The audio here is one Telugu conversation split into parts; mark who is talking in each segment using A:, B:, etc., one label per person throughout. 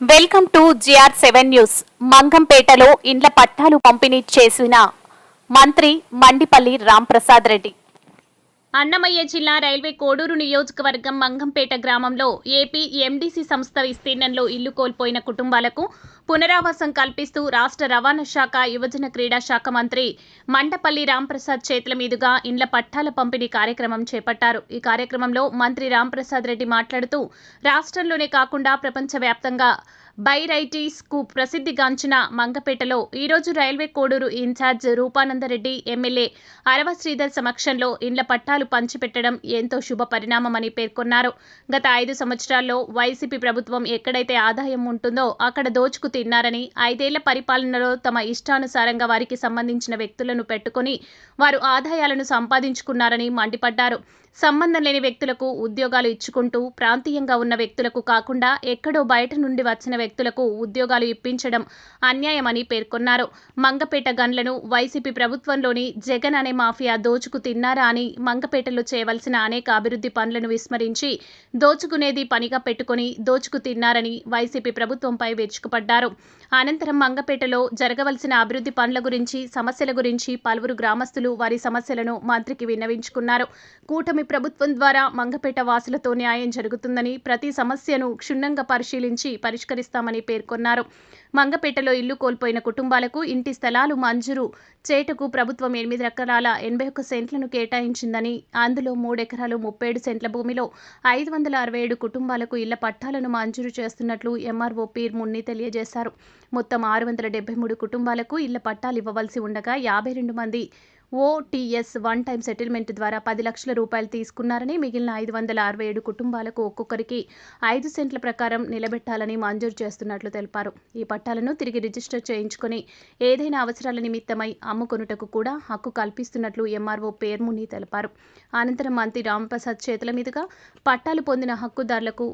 A: Welcome to GR seven news. మంగంపేటలో ఇండ్ల పట్టాలు పంపిణీ చేసిన మంత్రి మండిపల్లి రాంప్రసాద్ రెడ్డి. అన్నమయ్య జిల్లా రైల్వే కోడూరు నియోజకవర్గం మంగంపేట గ్రామంలో ఏపీ ఎండీసీ సంస్థ విస్తీర్ణంలో ఇల్లు కోల్పోయిన కుటుంబాలకు పునరావాసం కల్పిస్తూ రాష్ట్ర రవాణా శాఖ యువజన క్రీడా శాఖ మంత్రి మండపల్లి రాంప్రసాద్ చేతుల మీదుగా ఇండ్ల పట్టాల పంపిణీ కార్యక్రమం చేపట్టారు. ఈ కార్యక్రమంలో మంత్రి రాంప్రసాద్ రెడ్డి మాట్లాడుతూ రాష్ట్రంలోనే కాకుండా ప్రపంచవ్యాప్తంగా బైరైటీస్కు ప్రసిద్ధిగాంచిన మంగపేటలో ఈరోజు railway Koduru incharge Rupananda Reddy MLA Arava Sridhar సమక్షంలో ఇండ్ల పట్టాలు పంచిపెట్టడం ఎంతో శుభ పరిణామమని పేర్కొన్నారు. గత ఐదు సంవత్సరాల్లో వైసీపీ ప్రభుత్వం ఎక్కడైతే ఆదాయం ఉంటుందో అక్కడ దోచుకు తిన్నారని ఐదేళ్ళ పరిపాలనలో తమ ఇష్టానుసారంగా వారికి సంబంధించిన వ్యక్తులను పెట్టుకుని వారు ఆదాయాలను సంపాదించుకున్నారని మండిపడ్డారు. సంబంధం లేని వ్యక్తులకు ఉద్యోగాలు ఇచ్చుకుంటూ ప్రాంతీయంగా ఉన్న వ్యక్తులకు కాకుండా ఎక్కడో బయట నుండి వచ్చిన వ్యక్తులకు ఉద్యోగాలు ఇప్పించడం అన్యాయమని పేర్కొన్నారు. మంగపేట గన్లను వైసీపీ ప్రభుత్వంలోని జగన్ అనే మాఫియా దోచుకు తిన్నారా అని మంగపేటలో చేయవలసిన అనేక అభివృద్ధి పనులను విస్మరించి దోచుకునేది పనిగా పెట్టుకుని దోచుకు తిన్నారని వైసీపీ ప్రభుత్వంపై విరుచుకుపడ్డారు. అనంతరం మంగపేటలో జరగవలసిన అభివృద్ధి పనుల గురించి సమస్యల గురించి పలువురు గ్రామస్తులు వారి సమస్యలను మంత్రికి విన్నవించుకున్నారు. కూటమి ప్రభుత్వం ద్వారా మంగపేట వాసులతో న్యాయం జరుగుతుందని ప్రతి సమస్యను క్షుణ్ణంగా పరిశీలించి పరిష్కరిస్తామని పేర్కొన్నారు. మంగపేటలో ఇల్లు కోల్పోయిన కుటుంబాలకు ఇంటి స్థలాలు మంజూరు. చేటకు ప్రభుత్వం ఎనిమిది ఎకరాల ఎనభై ఒక్క సెంట్లను కేటాయించిందని అందులో మూడెకరాలు ముప్పై ఏడు సెంట్ల భూమిలో ఐదు వందల అరవై ఏడు కుటుంబాలకు ఇళ్ళ పట్టాలను మంజూరు చేస్తున్నట్లు ఎంఆర్ఓ పీర్ మున్ని తెలియజేశారు. మొత్తం ఆరు వందల డెబ్బై మూడు కుటుంబాలకు ఇళ్ళ పట్టాలు ఇవ్వవలసి ఉండగా యాభై రెండు మంది ఓటీఎస్ వన్ టైం సెటిల్మెంట్ ద్వారా పది లక్షల రూపాయలు తీసుకున్నారని మిగిలిన ఐదు వందల అరవై ఏడు కుటుంబాలకు ఒక్కొక్కరికి ఐదు సెంట్ల ప్రకారం నిలబెట్టాలని మంజూరు చేస్తున్నట్లు తెలిపారు. ఈ పట్టాలను తిరిగి రిజిస్టర్ చేయించుకొని ఏదైనా అవసరాల నిమిత్తమై అమ్ముకొనుటకు కూడా హక్కు కల్పిస్తున్నట్లు ఎంఆర్ఓ పేర్ముని తెలిపారు. అనంతరం మంత్రి రాంప్రసాద్ చేతుల మీదుగా పట్టాలు పొందిన హక్కుదారులకు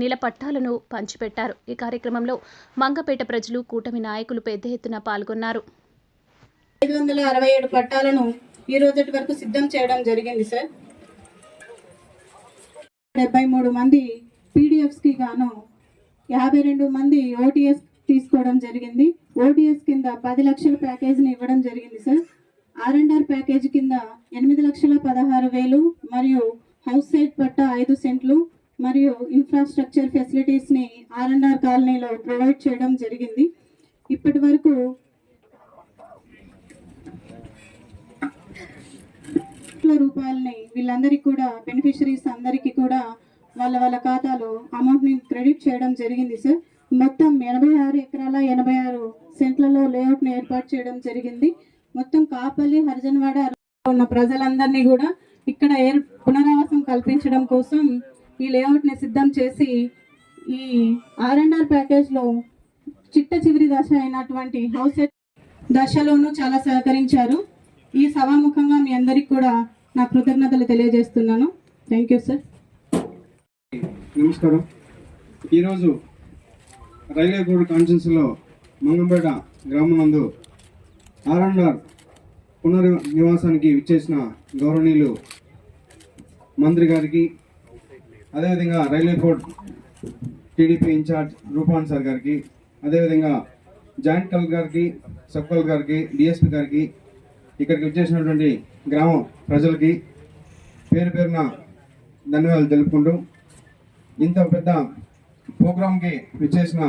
A: నీల పట్టాలను పంచిపెట్టారు. ఈ కార్యక్రమంలో మంగపేట ప్రజలు కూటమి నాయకులు పెద్ద ఎత్తున పాల్గొన్నారు.
B: ఐదు వందల అరవై ఏడు పట్టాలను ఈ రోజటి వరకు సిద్ధం చేయడం జరిగింది సార్ డెబ్బై మూడు మంది పీడిఎఫ్స్కి గాను యాభై రెండు మంది ఓటీఎస్ తీసుకోవడం జరిగింది. ఓటీఎస్ కింద పది లక్షల ప్యాకేజీని ఇవ్వడం జరిగింది sir R and R package కింద ఎనిమిది లక్షల పదహారు వేలు మరియు హౌస్ సైట్ పట్ట ఐదు సెంట్లు మరియు ఇన్ఫ్రాస్ట్రక్చర్ ఫెసిలిటీస్ని ఆర్ అండ్ ఆర్ కాలనీలో ప్రొవైడ్ చేయడం జరిగింది. ఇప్పటి వరకు కోట్ల రూపాయలని వీళ్ళందరికీ కూడా బెనిఫిషరీస్ అందరికీ కూడా వాళ్ళ వాళ్ళ ఖాతాలో అమౌంట్ని క్రెడిట్ చేయడం జరిగింది సార్. మొత్తం ఎనభై ఆరు ఎకరాల ఎనభై ఆరు సెంట్లలో లేఅవుట్ను ఏర్పాటు చేయడం జరిగింది. మొత్తం కాపల్లి హరిజన్వాడ ఉన్న ప్రజలందరినీ కూడా ఇక్కడ ఏర్ పునరావాసం కల్పించడం కోసం ఈ లేఅవుట్ని సిద్ధం చేసి ఈ ఆర్ అండ్ ఆర్ చిట్ట చివరి దశ అయినటువంటి హౌస్ దశలోనూ చాలా సహకరించారు. ఈ సభాముఖంగా మీ అందరికి కూడా నా కృతజ్ఞతలు తెలియజేస్తున్నాను. థ్యాంక్ యూ సార్
C: నమస్కారం. ఈరోజు రైల్వే బోర్డు కాన్స్టిట్యూన్సీలో మంగంపేట గ్రామం నందు ఆర్ఎండ్ఆర్ పునర్ నివాసానికి విచ్చేసిన గౌరవనీయులు మంత్రి గారికి అదేవిధంగా railway board TDP incharge Rupan sir గారికి అదేవిధంగా జాయింట్ కలెక్టర్ గారికి సబ్ కలెక్టర్ గారికి డిఎస్పీ గారికి ఇక్కడికి విచ్చేసినటువంటి గ్రామం ప్రజలకి పేరు పేరున ధన్యవాదాలు తెలుపుకుంటూ ఇంత పెద్ద ప్రోగ్రాంకి విచ్చేసిన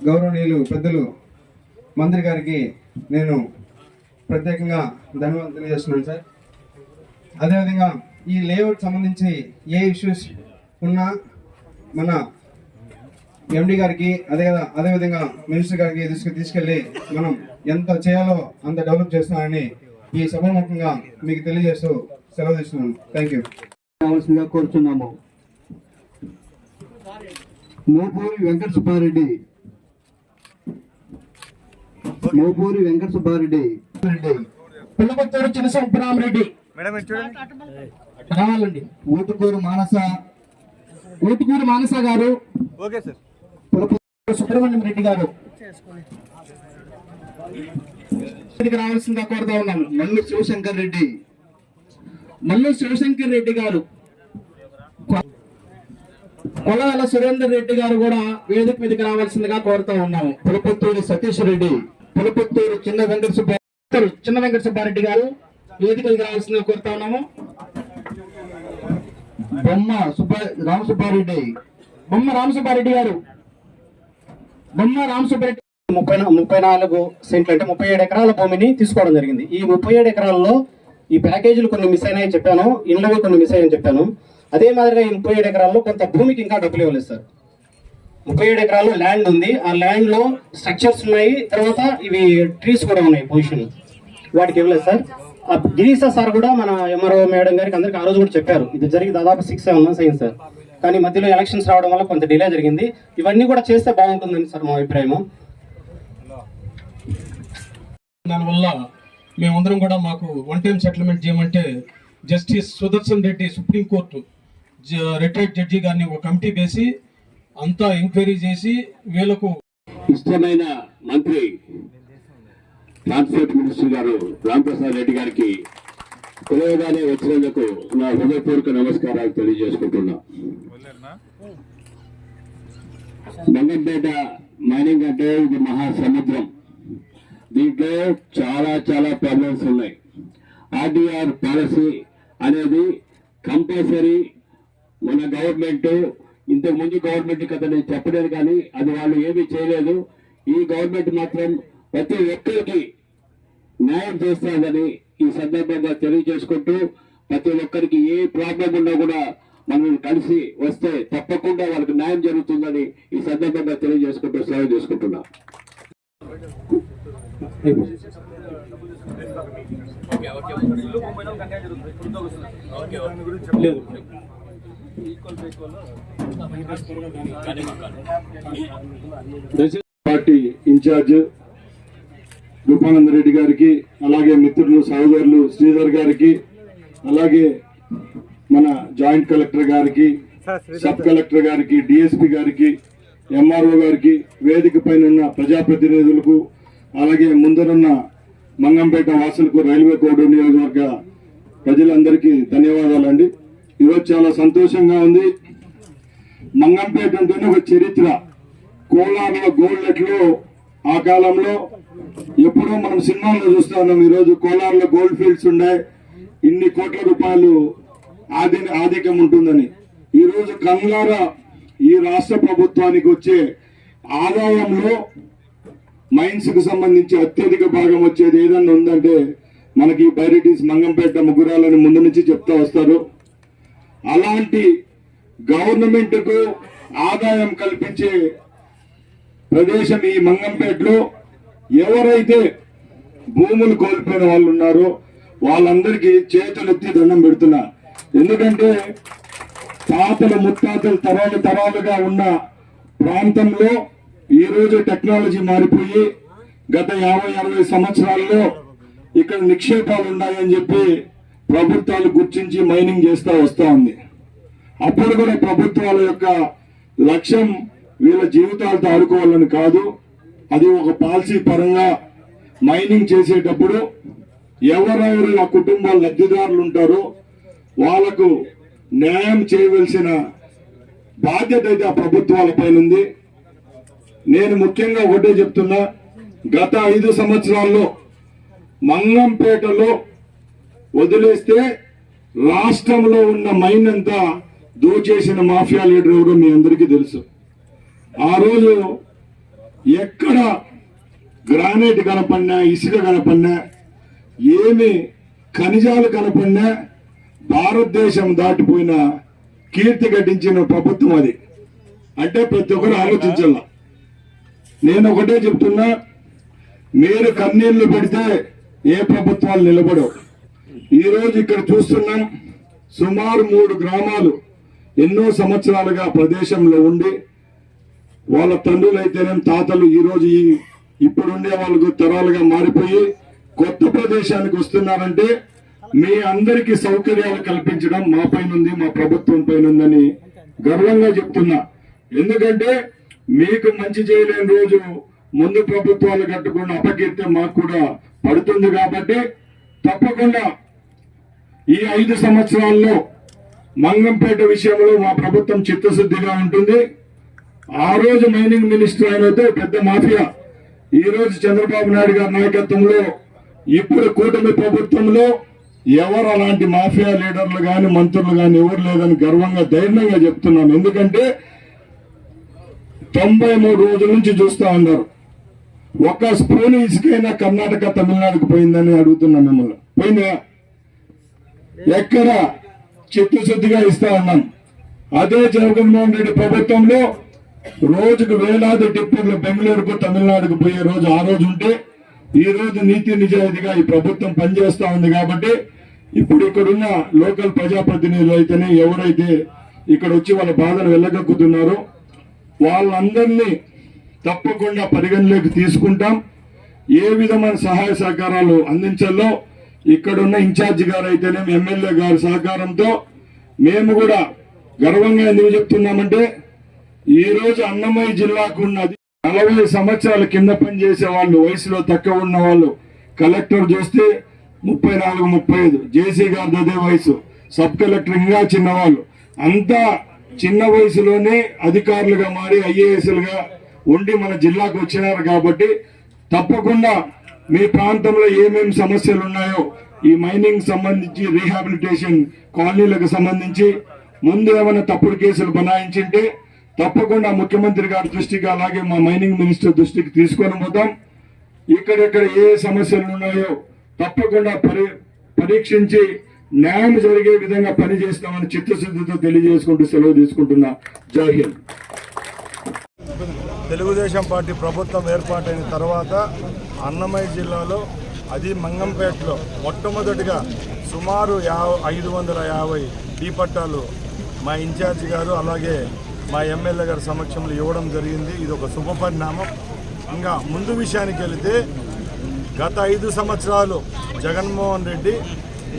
C: గౌరవనీయులు పెద్దలు మంత్రి గారికి నేను ప్రత్యేకంగా ధన్యవాదాలు తెలియజేస్తున్నాను సార్. అదేవిధంగా ఈ లేఅవుట్ సంబంధించి ఏ ఇష్యూస్ ఉన్నా మన ఎండి గారికి అదే కదా అదేవిధంగా మినిస్టర్ గారికి తీసుకు తీసుకెళ్ళి మనం ఎంత చేయాలో అంత డెవలప్ చేస్తున్నామని ఈ సభాముఖంగా మీకు తెలియజేస్తూ సెలవు తీసుకున్నాను. థ్యాంక్ యూ
D: కావాల్సిందిగా కోరుతున్నాము మోపూరి వెంకట సుబ్బారెడ్డి. మోపూరి వెంకట సుబ్బారెడ్డి. రెడ్డి.
E: పుల్లకొత్తూరు చిన్న సుబ్బరామరెడ్డి రావాలండి.
D: ఊటుకూరు మానస.
E: ఊటుకూరు మానస గారు. సుబ్రహ్మణ్యం రెడ్డి గారు. రావాల్సిందిగా కోరుతా ఉన్నాము
D: మల్లు శివశంకర్ రెడ్డి.
E: మల్లు శివశంకర్ రెడ్డి గారు. కొలాల సురేందర్ రెడ్డి గారు కూడా వేదిక మీదకి రావాల్సిందిగా కోరుతా ఉన్నాము.
D: పులపత్తూరు సతీష్ రెడ్డి.
E: పులపుత్తూరు చిన్న వెంకట సుబ్బారెడ్డి చిన్న వెంకట సుబ్బారెడ్డి గారు వేదిక మీదకి రావాల్సిందిగా కోరుతా ఉన్నాము.
D: బొమ్మ సుబ్బ రామసుబ్బారెడ్డి.
E: బొమ్మ రామసుబ్బారెడ్డి గారు. బొమ్మ రామసుబ్బారెడ్డి ముప్పై ముప్పై నాలుగు సెంట్లు అంటే ముప్పై ఏడు ఎకరాల భూమిని తీసుకోవడం జరిగింది. ఈ ముప్పై ఏడు ఎకరాల్లో ఈ ప్యాకేజీలు కొన్ని మిస్ అయినాయని చెప్పాను ఇండ్లవి కొన్ని మిస్ అయ్యాయని చెప్పాను. అదే మాదిరిగా ఈ ముప్పై ఏడు ఎకరాల్లో కొంత భూమికి ఇంకా డబ్బులు ఇవ్వలేదు సార్. ముప్పై ఏడు ఎకరాల్లో ల్యాండ్ ఉంది. ఆ ల్యాండ్లో స్ట్రక్చర్స్ ఉన్నాయి. తర్వాత ఇవి ట్రీస్ కూడా ఉన్నాయి పొజిషన్ వాటికి ఇవ్వలేదు సార్. ఆ గిరీసా సార్ కూడా మన ఎంఆర్ఓ మేడం గారికి అందరికి ఆ రోజు కూడా చెప్పారు. ఇది జరిగి దాదాపు సిక్స్ సెవెన్ మంత్స్ అయింది సార్. కానీ మధ్యలో ఎలక్షన్స్ రావడం వల్ల కొంత డిలే జరిగింది. ఇవన్నీ కూడా చేస్తే బాగుంటుందని సార్ మా అభిప్రాయం
F: దానివల్ల మేమందరం కూడా మాకు వన్ టైం సెటిల్మెంట్ చేయమంటే justice Sudarshan Reddy supreme court retired judge గారిని ఒక కమిటీ వేసి అంతా ఎంక్వైరీ చేసి వీళ్ళకు
G: ఇష్టమైన మంత్రి ట్రాన్స్పోర్ట్ మినిస్టర్ గారు రాంప్రసాద్ రెడ్డి గారికి పిలవగానే వచ్చినందుకు నా హృదయపూర్వక నమస్కారాలు తెలియజేసుకుంటున్నా. బంగంపేట మైనింగ్ అంటే ఇది మహాసముద్రం దీంట్లో చాలా చాలా ప్రాబ్లమ్స్ ఉన్నాయి. ఆర్డీఆర్ పాలసీ అనేది కంపల్సరీ మన గవర్నమెంట్ ఇంతకు ముందు గవర్నమెంట్ కథ నేను చెప్పలేదు కానీ అది వాళ్ళు ఏమీ చేయలేదు. ఈ గవర్నమెంట్ మాత్రం ప్రతి ఒక్కరికి న్యాయం చేస్తుందని ఈ సందర్భంగా తెలియజేసుకుంటూ ప్రతి ఒక్కరికి ఏ ప్రాబ్లం ఉన్నా కూడా మనం కలిసి వస్తే తప్పకుండా వాళ్ళకి న్యాయం జరుగుతుందని ఈ సందర్భంగా తెలియజేసుకుంటూ సెలవు చేసుకుంటున్నాం
H: పార్టీ ఇన్ఛార్జ్ రూపానంద రెడ్డి గారికి అలాగే మిత్రులు సహోదరులు శ్రీధర్ గారికి అలాగే మన జాయింట్ కలెక్టర్ గారికి సబ్ కలెక్టర్ గారికి డిఎస్పి గారికి ఎంఆర్ఓ గారికి వేదిక పైన ఉన్న ప్రజాప్రతినిధులకు అలాగే ముందరున్న మంగంపేట వాసులకు రైల్వే కోడ్ నియోజకవర్గ ప్రజలందరికీ ధన్యవాదాలండి. ఈరోజు చాలా సంతోషంగా ఉంది. మంగంపేట అంటేనే ఒక చరిత్ర. కోలార్లో గోల్డ్ ఆ కాలంలో ఎప్పుడో మనం సినిమాల్లో చూస్తా ఉన్నాం. ఈరోజు కోలార్లో గోల్డ్ ఫీల్డ్స్ ఉన్నాయి ఇన్ని కోట్ల రూపాయలు ఆది ఆధిక్యం ఉంటుందని. ఈరోజు రోజు కంగారా ఈ రాష్ట్ర ప్రభుత్వానికి వచ్చే ఆదాయంలో మైన్స్కు సంబంధించి అత్యధిక భాగం వచ్చేది ఏదన్నా ఉందంటే మనకి బైరిటీస్ మంగంపేట ముగ్గురాలని ముందు నుంచి చెప్తా వస్తారు. అలాంటి గవర్నమెంట్కు ఆదాయం కల్పించే ప్రదేశం ఈ మంగంపేటలో ఎవరైతే భూములు కోల్పోయిన వాళ్ళు ఉన్నారో వాళ్ళందరికీ చేతులెత్తి దండం పెడుతున్నా. ఎందుకంటే తాతలు ముత్తాతలు తరాలు తరాలుగా ఉన్న ప్రాంతంలో ఈ రోజు టెక్నాలజీ మారిపోయి గత యాభై అరవై సంవత్సరాల్లో ఇక్కడ నిక్షేపాలు ఉన్నాయని చెప్పి ప్రభుత్వాలు గుర్తించి మైనింగ్ చేస్తూ వస్తూ ఉంది. అప్పుడు కూడా ప్రభుత్వాల యొక్క లక్ష్యం వీళ్ళ జీవితాలతో ఆడుకోవాలని కాదు. అది ఒక పాలసీ పరంగా మైనింగ్ చేసేటప్పుడు ఎవరెవరు ఆ కుటుంబాల లబ్ధిదారులు ఉంటారో వాళ్ళకు న్యాయం చేయవలసిన బాధ్యత అయితే ఆ ప్రభుత్వాల పైన ఉంది నేను ముఖ్యంగా ఒకటే చెప్తున్నా గత ఐదు సంవత్సరాల్లో మంగంపేటలో వదిలేస్తే రాష్ట్రంలో ఉన్న మైన్ అంతా దోచేసిన మాఫియా లీడర్ ఎవరో మీ అందరికీ తెలుసు. ఆ రోజు ఎక్కడ గ్రానైట్ కనపడినా ఇసుక కనపడినా ఏమి ఖనిజాలు కనపడినా భారతదేశం దాటిపోయిన కీర్తి గడించిన ప్రభుత్వం అది. అంటే ప్రతి ఒక్కరు ఆలోచించాల? నేను ఒకటే చెప్తున్నా మీరు కన్నీళ్ళు పెడితే ఏ ప్రభుత్వాలు నిలబడవు. ఈరోజు ఇక్కడ చూస్తున్నాం సుమారు మూడు గ్రామాలు ఎన్నో సంవత్సరాలుగా ప్రదేశంలో ఉండి వాళ్ళ తండ్రులు అయితేనేం తాతలు ఈరోజు ఈ ఇప్పుడుండే వాళ్ళకు తరాలుగా మారిపోయి కొత్త ప్రదేశానికి వస్తున్నారంటే మీ అందరికీ సౌకర్యాలు కల్పించడం మా పైన ఉంది మా ప్రభుత్వం పైన ఉందని గర్వంగా చెప్తున్నా. ఎందుకంటే మీకు మంచి చేయలేని రోజు ముందు ప్రభుత్వాలు కట్టుకున్న అపకీర్తి మాకు కూడా పడుతుంది కాబట్టి తప్పకుండా ఈ ఐదు సంవత్సరాల్లో
I: మంగంపేట విషయంలో మా ప్రభుత్వం చిత్తశుద్ధిగా ఉంటుంది. ఆ రోజు మైనింగ్ మినిస్టర్ ఆయనతో పెద్ద మాఫియా. ఈ రోజు చంద్రబాబు నాయుడు గారి నాయకత్వంలో ఇప్పుడు కూటమి ప్రభుత్వంలో ఎవరు అలాంటి మాఫియా లీడర్లు కానీ మంత్రులు కానీ ఎవరు లేదని గర్వంగా ధైర్యంగా చెప్తున్నాను. ఎందుకంటే తొంభై మూడు రోజుల నుంచి చూస్తూ ఉన్నారు. ఒక స్పూన్ ఇసుకైనా కర్ణాటక తమిళనాడుకు పోయిందని అడుగుతున్నా మిమ్మల్ని. పోయిందా? ఎక్కడ? చిత్తశుద్ధిగా ఇస్తా ఉన్నాం. అదే జగన్మోహన్ రెడ్డి ప్రభుత్వంలో రోజుకు వేలాది టిప్పర్లు బెంగళూరుకు తమిళనాడుకు పోయే రోజు ఆ రోజు ఉంటే ఈ రోజు నీతి నిజాయితీగా ఈ ప్రభుత్వం పనిచేస్తా ఉంది కాబట్టి ఇప్పుడు ఇక్కడున్న లోకల్ ప్రజాప్రతినిధులు అయితేనే ఎవరైతే ఇక్కడ వచ్చి వాళ్ళ బాధను వెళ్ళగక్కుతున్నారో వాళ్ళందరినీ తప్పకుండా పరిగణలోకి తీసుకుంటాం. ఏ విధమైన సహాయ సహకారాలు అందించాలో ఇక్కడున్న ఇన్ఛార్జి గారు అయితేనేమి ఎమ్మెల్యే గారి సహకారంతో మేము కూడా గర్వంగా ఎందుకు చెప్తున్నామంటే ఈరోజు అన్నమయ్య జిల్లాకు ఉన్నది నలభై సంవత్సరాల కింద పనిచేసే వాళ్ళు వయసులో తక్కువ ఉన్న వాళ్ళు కలెక్టర్ చూస్తే ముప్పై నాలుగు ముప్పై ఐదు జేసీ గారిది అదే వయసు సబ్ కలెక్టర్ ఇంకా చిన్నవాళ్ళు. అంతా చిన్న వయసులోనే అధికారులుగా మారి ఐఏఎస్లుగా ఉండి మన జిల్లాకు వచ్చినారు కాబట్టి తప్పకుండా మీ ప్రాంతంలో ఏమేమి సమస్యలు ఉన్నాయో ఈ మైనింగ్ సంబంధించి రీహాబిలిటేషన్ కాలనీలకు సంబంధించి ముందు ఏమైనా తప్పుడు కేసులు బనాయించింటే తప్పకుండా ముఖ్యమంత్రి గారి దృష్టికి అలాగే మా మైనింగ్ మినిస్టర్ దృష్టికి తీసుకొని పోతాం. ఇక్కడెక్కడ ఏ సమస్యలు ఉన్నాయో తప్పకుండా పరి పరీక్షించి న్యాయం జరిగే విధంగా పనిచేస్తామని చిత్తశుద్ధితో తెలియజేసుకుంటూ సెలవు తీసుకుంటున్నా. జై
H: తెలుగుదేశం పార్టీ ప్రభుత్వం ఏర్పాటైన తర్వాత అన్నమయ్య జిల్లాలో అది మంగంపేటలో మొట్టమొదటిగా సుమారు యా ఐదు వందల యాభై టీ పట్టాలు మా ఇన్ఛార్జి గారు అలాగే మా ఎమ్మెల్యే గారి సమక్షంలో ఇవ్వడం జరిగింది. ఇది ఒక శుభ పరిణామం. ఇంకా ముందు విషయానికి వెళితే గత ఐదు సంవత్సరాలు జగన్మోహన్ రెడ్డి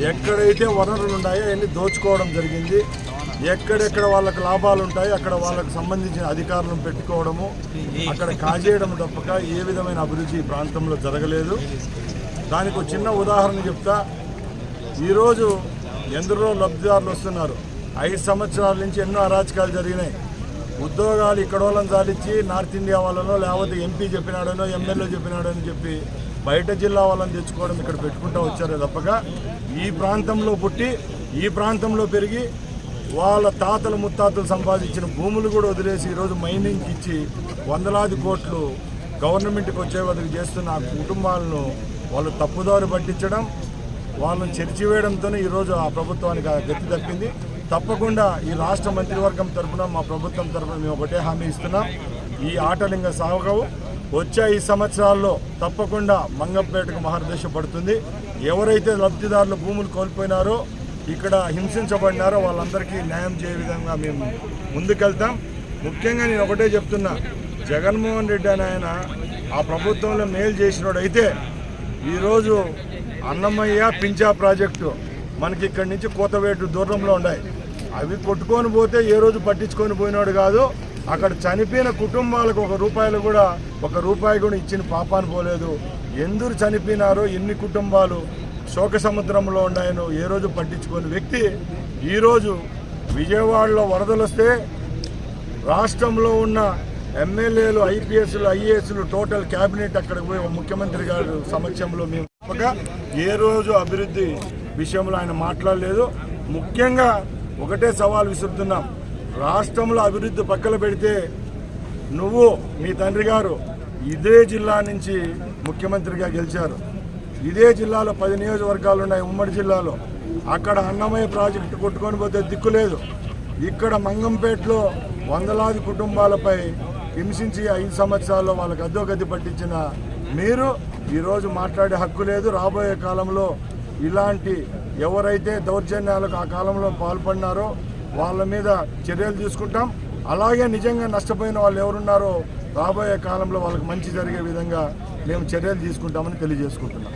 H: ఎక్కడైతే వనరులు ఉన్నాయో అన్ని దోచుకోవడం జరిగింది. ఎక్కడెక్కడ వాళ్ళకి లాభాలు ఉంటాయో అక్కడ వాళ్ళకి సంబంధించిన అధికారులను పెట్టుకోవడము అక్కడ కాజేయడం తప్పక ఏ విధమైన అభివృద్ధి ఈ ప్రాంతంలో జరగలేదు. దానికి ఒక చిన్న ఉదాహరణ చెప్తా. ఈరోజు ఎందరో లబ్ధిదారులు వస్తున్నారు. ఐదు సంవత్సరాల నుంచి ఎన్నో అరాచకాలు జరిగినాయి. ఉద్యోగాలు ఇక్కడ వాళ్ళని సాధించి నార్త్ ఇండియా వాళ్ళనో లేకపోతే ఎంపీ చెప్పినాడనో ఎమ్మెల్యే చెప్పినాడని చెప్పి బయట జిల్లా వాళ్ళని తెచ్చుకోవడం ఇక్కడ పెట్టుకుంటూ వచ్చారే తప్పక. ఈ ప్రాంతంలో పుట్టి ఈ ప్రాంతంలో పెరిగి వాళ్ళ తాతలు ముత్తాతలు సంపాదించిన భూములు కూడా వదిలేసి ఈరోజు మైనింగ్కి ఇచ్చి వందలాది కోట్లు గవర్నమెంట్కి వచ్చే వరకు చేస్తున్న ఆ కుటుంబాలను వాళ్ళు తప్పుదారు పట్టించడం వాళ్ళని చెరిచివేయడంతోనే ఈరోజు ఆ ప్రభుత్వానికి గతి తప్పింది. తప్పకుండా ఈ రాష్ట్ర మంత్రివర్గం తరఫున మా ప్రభుత్వం తరఫున మేము ఒకటే హామీ ఇస్తున్నాం. ఈ ఆటలు ఇంకా సాగవు. వచ్చే ఈ సంవత్సరాల్లో తప్పకుండా మంగంపేటకు మహర్దశ పడుతుంది. ఎవరైతే లబ్ధిదారులు భూములు కోల్పోయినారో ఇక్కడ హింసించబడినారో వాళ్ళందరికీ న్యాయం చేయ విధంగా మేము ముందుకెళ్తాం. ముఖ్యంగా నేను ఒకటే చెప్తున్నా జగన్మోహన్ రెడ్డి అని ఆయన ఆ ప్రభుత్వంలో మేలు చేసినోడైతే ఈరోజు అన్నమయ్య పించా ప్రాజెక్టు మనకి ఇక్కడి నుంచి కోతవేటు దూరంలో ఉన్నాయి. అవి కొట్టుకొని పోతే ఏ రోజు పట్టించుకొని పోయినాడు కాదు. అక్కడ చనిపోయిన కుటుంబాలకు ఒక రూపాయలు కూడా ఒక రూపాయి కూడా ఇచ్చిన పాపాన్ని పోలేదు. ఎందుకు చనిపోయినారో ఎన్ని కుటుంబాలు శోక సముద్రంలో ఉన్నాయనో ఏ రోజు పట్టించుకుని వ్యక్తి ఈరోజు విజయవాడలో వరదలు వస్తే రాష్ట్రంలో ఉన్న ఎమ్మెల్యేలు ఐపీఎస్లు ఐఏఎస్లు టోటల్ క్యాబినెట్ అక్కడికి పోయి ముఖ్యమంత్రి గారు సమక్షంలో మేము తప్పక ఏ రోజు అభివృద్ధి విషయంలో ఆయన మాట్లాడలేదు. ముఖ్యంగా ఒకటే సవాల్ విసురుతున్నాం. రాష్ట్రంలో అభివృద్ధి పక్కన పెడితే నువ్వు మీ తండ్రి గారు ఇదే జిల్లా నుంచి ముఖ్యమంత్రిగా గెలిచారు. ఇదే జిల్లాలో పది నియోజకవర్గాలు ఉన్నాయి ఉమ్మడి జిల్లాలో. అక్కడ అన్నమయ్య ప్రాజెక్టు కొట్టుకొని పోతే దిక్కు లేదు. ఇక్కడ మంగంపేటలో వందలాది కుటుంబాలపై హింసించి ఐదు సంవత్సరాల్లో వాళ్ళకి అద్దోగతి పట్టించిన మీరు ఈరోజు మాట్లాడే హక్కు లేదు. రాబోయే కాలంలో ఇలాంటి ఎవరైతే దౌర్జన్యాలకు ఆ కాలంలో పాల్పడినారో వాళ్ళ మీద చర్యలు తీసుకుంటాం. అలాగే నిజంగా నష్టపోయిన వాళ్ళు ఎవరున్నారో రాబోయే కాలంలో వాళ్ళకి మంచి జరిగే విధంగా మేము చర్యలు తీసుకుంటామని తెలియజేసుకుంటున్నాం.